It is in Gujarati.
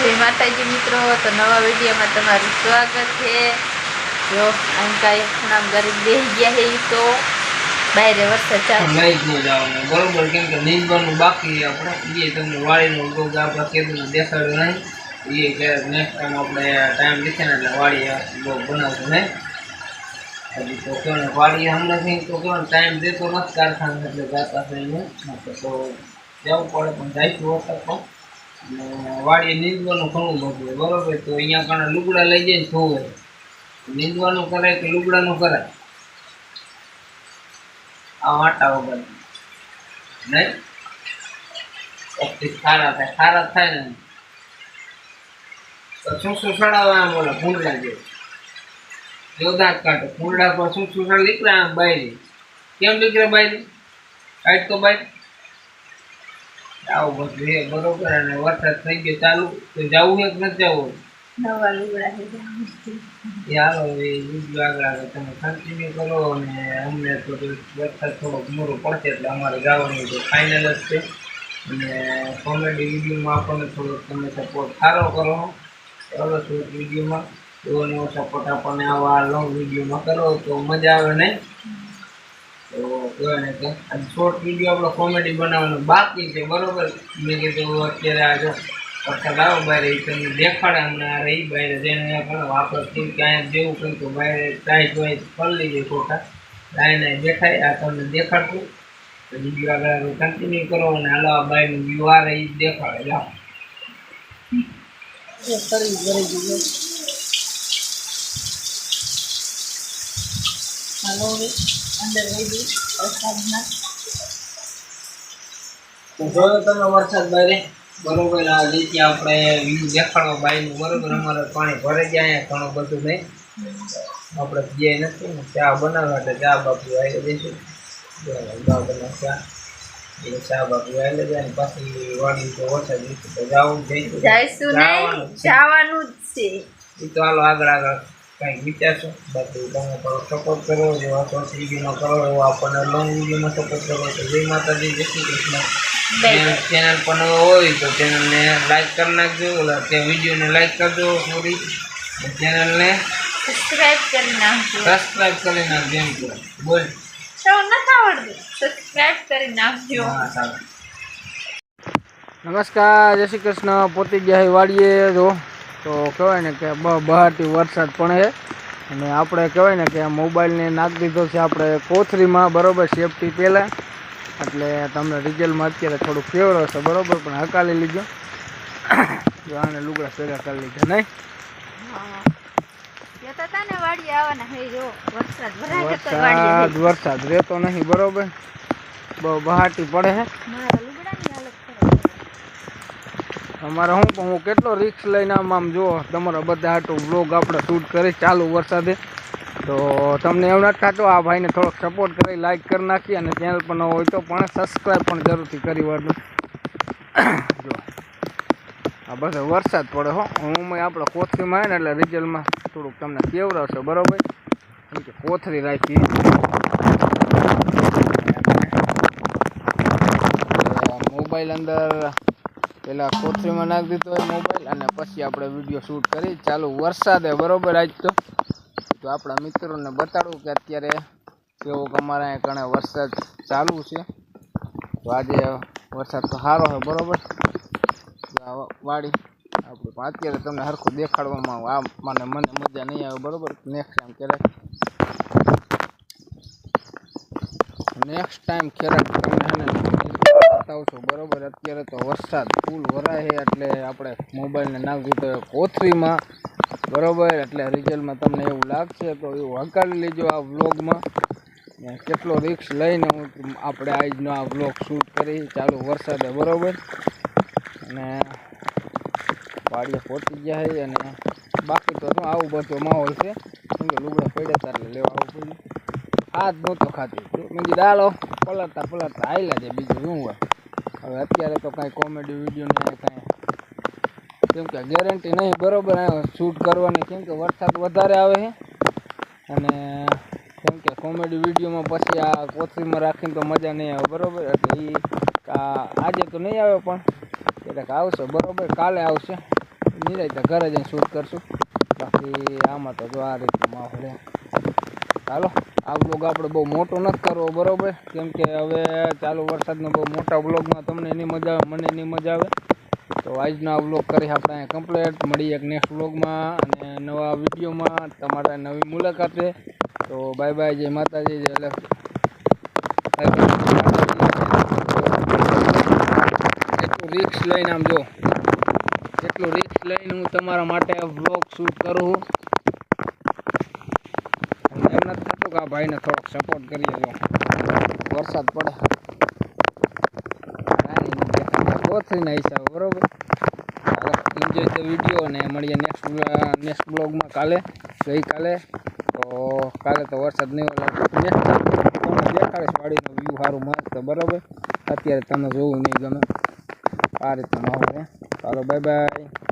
જય માતાજી મિત્રો, તો નવા વિડીયોમાં તમારું સ્વાગત છે. જો અંકાએ ખૂણામ ગરીબ બેસી ગયા છે ઈ તો. બહાર વરસાદ ચાલુ લઈ જ ન જવાનું બરોબર કેમ કે નીંદવાનું બાકી છે આપણે. એ તમને વાડીનું ગોગ આપણે ખેડૂતને દેખાડ્યું નહીં. એ કે નેક્સ્ટ ટાઈમ આપણે ટાઈમ લીધે ને એટલે વાડી ગોગ બનાવશું નહીં. હજી તો કેવું ને, વાડી હમણાંથી તો કેવું ટાઈમ દેતો નથી કારખાને એટલે જાતા થઈને નકર તો જવું પડે પણ જઈશું વખત પણ અને વાડીએ નીંદવાનું ઘણું મોટું બરોબર? તો અહીંયા કણે લુગડા લઈ જઈને ધોવે. નીંદવાનું કરાય કે લુગડાનું કરાય? આ વાટા વગર. નહીં પછી ખારા થાય ખારા થાય ને. તો શું શું સડાવે આમ બોલે ભૂંડલા જેવું. જોદા કાઢે. ભૂંડલા પર શું શું સડ નીકળે આમ બાયરી કેમ નીકળે બાયરી કાઢ તો બાય આવું બધું છે બરોબર અને વરસાદ થઈ ગયો ચાલુ તો જવું છે કે નથી જવું? નવા લુગડા છે એ એ વીડિયો આગળ આગળ તમે કન્ટિન્યુ કરો અને અમને તો વરસાદ થોડોક મોડો પડશે એટલે અમારે જવાનું તો ફાઇનલ જ છે. અને કોમેડી વિડીયોમાં આપણને થોડોક તમે સપોર્ટ સારો કરો. ચાલો શોર્ટ વિડીયોમાં. એવો સપોર્ટ આપણને આવા લોંગ વિડીયોમાં કરો તો મજા આવે નહીં? આપણો કોમેડી બનાવવાનો બાકી છે, બરોબર? મેં કીધું અત્યારે આ જો વરસાદ આવો બહાર તમને દેખાડે આ રહી બહાર જઈને કરો આપણે કેમ કે જેવું કંઈક તો બહાર ટાઈટ હોય કરી લઈએ ખોટા ટાઈને દેખાય, આ તમને દેખાડતું આગળ કન્ટિન્યુ કરો અને બહારનું વ્યૂ આ રહી દેખાડે. જાઓ. કરી અંદર વહી તો જોયો તમે વરસાદ બારે બરોબર આ રીતે આપણે વ્યૂ દેખાડવા બાયનું બરોબર અમારે પાણી ભરાઈ જાય અહીંયા ઘણું બધું નહીં. આપણે જે નથી ને ચા બનાવવા માટે ચા બાપુ આવી દઈશું બા બનાવ ચા એ ચા બાપુ આવી જાય ને પાછી વાડી તો વરસાદ તો જવું જઈશું જઈશું જવાનું જવાનું જ છે. એ તો હાલો આગળ આગળ. કંઈક વિચારશો બાકી તમે થોડો સપોર્ટ કરો જેવા શોર્ટ વિડીયોમાં કરો એવો આપણને લોંગ વિડીયોમાં સપોર્ટ કરો તો જય માતાજી જય શ્રી કૃષ્ણ. બે ચેનલ પણ હોય તો ચેનલને લાઈક કરી નાખજો. ઓલા તે વિડીયોને લાઈક કરજો પૂરી ચેનલને સબસ્ક્રાઇબ કરી નાખજો. સબસ્ક્રાઈબ કરી નાખજો એમ કહો. બોલ. સૌ નથી આવડતું. સબસ્ક્રાઇબ કરી નાખજો. હા સારું. નમસ્કાર જય શ્રી કૃષ્ણ. પોતી ગયા વાડીએ જો. તો કહેવાય ને કે બહારથી વરસાદ છે અને આપણે કહેવાય ને કે મોબાઈલને નાખી દીધો છે આપણે કોથરીમાં બરોબર સેફટી પહેલાં. એટલે તમને રિઝલ્ટમાં અત્યારે થોડુંક ફેવર હશે બરાબર પણ હકાલી લીધો જો આને લુગડા ભેગા કરી લીધા નહીં? વરસાદ વરસાદ રહેતો નહીં બરોબર. બહુ બહાટી પડે છે. અમારે હું પણ હું કેટલો રિક્સ લઈને આમ આમ જુઓ, તમારા બધા હાટું બ્લોગ આપણે શૂટ કરી ચાલુ વરસાદે. તો તમને એમ નથી થતું, આ ભાઈને થોડોક સપોર્ટ કરી લાઈક કરી નાખી અને ચેનલ પર ન હોય તો પણ સબસ્ક્રાઈબ પણ જરૂરથી કરી વાળજો. જો આ બસ વરસાદ પડે હો. હું આપણે કોથરીમાં ને એટલે રિઝલ્ટમાં થોડુંક તમને કેવડાવશે બરાબર? કેમ કે કોથરી રાખી. મોબાઈલ અંદર પેલા કોથળીમાં નાખી દીધો હોય મોબાઈલ અને પછી આપણે વીડિયો શૂટ કરી. ચાલુ વરસાદે, બરોબર આજ તો. તો આપણા મિત્રોને બતાડું કે અત્યારે કેવો અમારા કણે વરસાદ ચાલુ છે. તો આજે વરસાદ તો સારો છે, બરોબર. વાડી આપણે પણ અત્યારે તમને સરખું દેખાડવામાં આ મને મને મજા નહીં આવે, બરોબર. નેક્સ્ટ ટાઈમ ક્યારેક નેક્સ્ટ ટાઈમ ક્યારેક છે છું. બરાબર, અત્યારે તો વરસાદ ફૂલ વરાય છે એટલે આપણે મોબાઈલને નાખી તો કોથરીમાં બરાબર, એટલે રિઝલ્ટમાં તમને એવું લાગશે તો એવું હકારી લેજો આ વ્લોગમાં કેટલો રિક્સ લઈને હું આપણે આજનો આ વ્લોગ શૂટ કરી ચાલુ વરસાદે, બરાબર? અને વાડીએ પહોંચી ગયા છે અને બાકી તો આવું બધો માહોલ છે? કેમ કે લુગડા પડ્યા ત્યારે લેવા આવું હાથ નહોતો ખાતી. મેં કીધું, હાલો પલટતા પલટતા આવેલા છે બીજું શું હોય? હવે અત્યારે તો કાંઈ કોમેડી વીડિયો નહીં કાંઈ કેમ કે ગેરંટી નહીં, બરાબર શૂટ કરવાની. કેમ કે વરસાદ વધારે આવે છે. અને કેમ કે કોમેડી વિડીયોમાં પછી આ કોથળીમાં રાખીને તો મજા નહીં આવે, બરાબર? એટલે એ આજે તો નહીં આવે પણ. ક્યારેક આવશે, બરોબર, કાલે આવશે. નિરાયતા ઘરે જઈને શૂટ કરશું. બાકી આમાં તો જો આ રીતનો માહોલ ચાલો આ બ્લોગ આપણે બહુ મોટો નથી કરવો, બરોબર? કેમ કે હવે ચાલુ વરસાદના બહુ મોટા બ્લોગમાં તમને એની મજા આવે મને એની મજા આવે. તો આજનો આ બ્લોગ કરી આપણે અહીંયા કમ્પ્લીટ મળીએ એક નેક્સ્ટ બ્લોગમાં અને નવા વિડીયોમાં. તમારા નવી મુલાકાતે. તો બાય બાય જય માતાજી, જય લક્ષ્મી એટલું રિક્સ લઈને આમ જો. એટલું રિક્સ લઈને હું તમારા માટે બ્લોગ શૂટ કરું છું અને એમ નથી થતું કે આ ભાઈને થોડોક સપોર્ટ કરીએ જો વરસાદ પડે. કાંઈ કોથળીના હિસાબે બરોબર? એન્જોય ધ વીડિયો અને મળીએ નેક્સ્ટ નેક્સ્ટ બ્લોગમાં કાલે ગઈકાલે. તો કાલે તો વરસાદ નહીં હોય નેક્સ્ટ તમને દેખાડીશ વાડીનો વ્યૂ સારું મસ્ત બરોબર? અત્યારે તમે જોવું નહીં ગમે. આ રીતનો માહોલ ચાલો બાય બાય